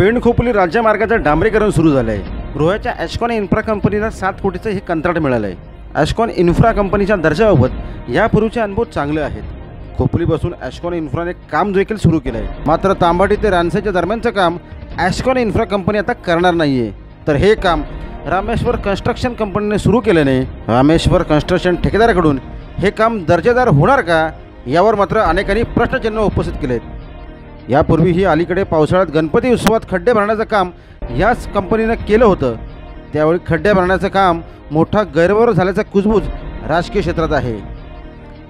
पेण खोपोली राज्यमार्गाचं डांबरीकरण सुरू झालं आहे रोह्याच्या ॲशकॉन इन्फ्रा कंपनीला सात कोटीचं हे कंत्राट मिळालं आहे ॲशकॉन इन्फ्रा कंपनीच्या दर्जाबाबत यापूर्वीचे अनुभव चांगले आहेत. खोपोलीपासून ॲशकॉन इन्फ्राने काम देखील सुरू केलं आहे मात्र तांबाटी ते रानसेच्या दरम्यानचं काम ॲशकॉन इन्फ्रा कंपनी आता करणार नाही आहे तर हे काम रामेश्वर कन्स्ट्रक्शन कंपनीने सुरू केल्याने रामेश्वर कन्स्ट्रक्शन ठेकेदाराकडून हे काम दर्जेदार होणार का? यावर मात्र अनेकांनी प्रश्नचिन्ह उपस्थित केले आहेत यापूर्वीही अलीकडे पावसाळ्यात गणपती उत्सवात खड्डे भरण्याचं काम याच कंपनीनं केलं होतं. त्यावेळी खड्डे भरण्याचं काम मोठा गैरव्यवहार झाल्याचा कुजबूज राजकीय क्षेत्रात आहे.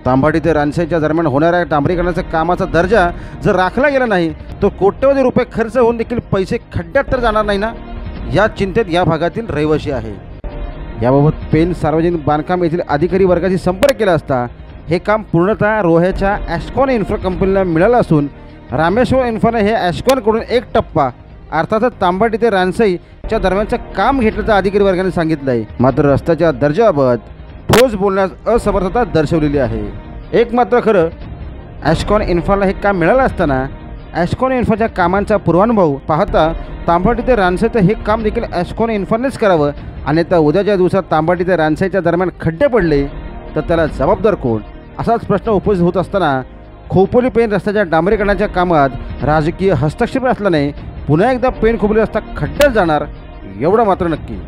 तांबाडी ते रानसेच्या दरम्यान होणाऱ्या डांबरीकरणाचा कामाचा दर्जा जर राखला गेला नाही तर कोट्यवधी रुपये खर्च होऊन देखील पैसे खड्ड्यात तर जाणार नाही ना? या चिंतेत या भागातील रहिवासी आहे. याबाबत पेन सार्वजनिक बांधकाम येथील अधिकारी वर्गाशी संपर्क केला असता हे काम पूर्णतः रोह्याच्या ॲस्कॉन इन्फ्रा कंपनीला मिळालं असून रामेश्वर इन्फ्राने हे ॲस्कॉनकडून एक टप्पा अर्थातच तांबाटी ते रानसईच्या दरम्यानचं काम घेतल्याचं अधिकारी वर्गाने सांगितलं आहे मात्र रस्त्याच्या दर्जाबाबत ठोस बोलण्यास असमर्थता दर्शवलेली आहे. एक मात्र खरं ॲस्कॉन इन्फाला हे काम मिळालं असताना ॲशकॉन इन्फाच्या कामांचा पूर्वानुभव पाहता तांबाटी ते रानसेचं हे काम देखील ॲस्कॉन इन्फानेच करावं. आणि त्या उद्याच्या दिवसात तांबाटी ते रानसाईच्या दरम्यान खड्डे पडले तर त्याला जबाबदार कोण? असाच प्रश्न उपस्थित होत असताना खोपोली पेन रस्त्याच्या डांबरीकरणाच्या कामात राजकीय हस्तक्षेप असल्याने पुन्हा एकदा पेन खोपोली रस्ता खड्ड्यात जाणार एवढं मात्र नक्की.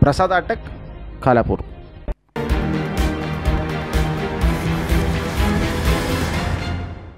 प्रसाद अटक खालापूर.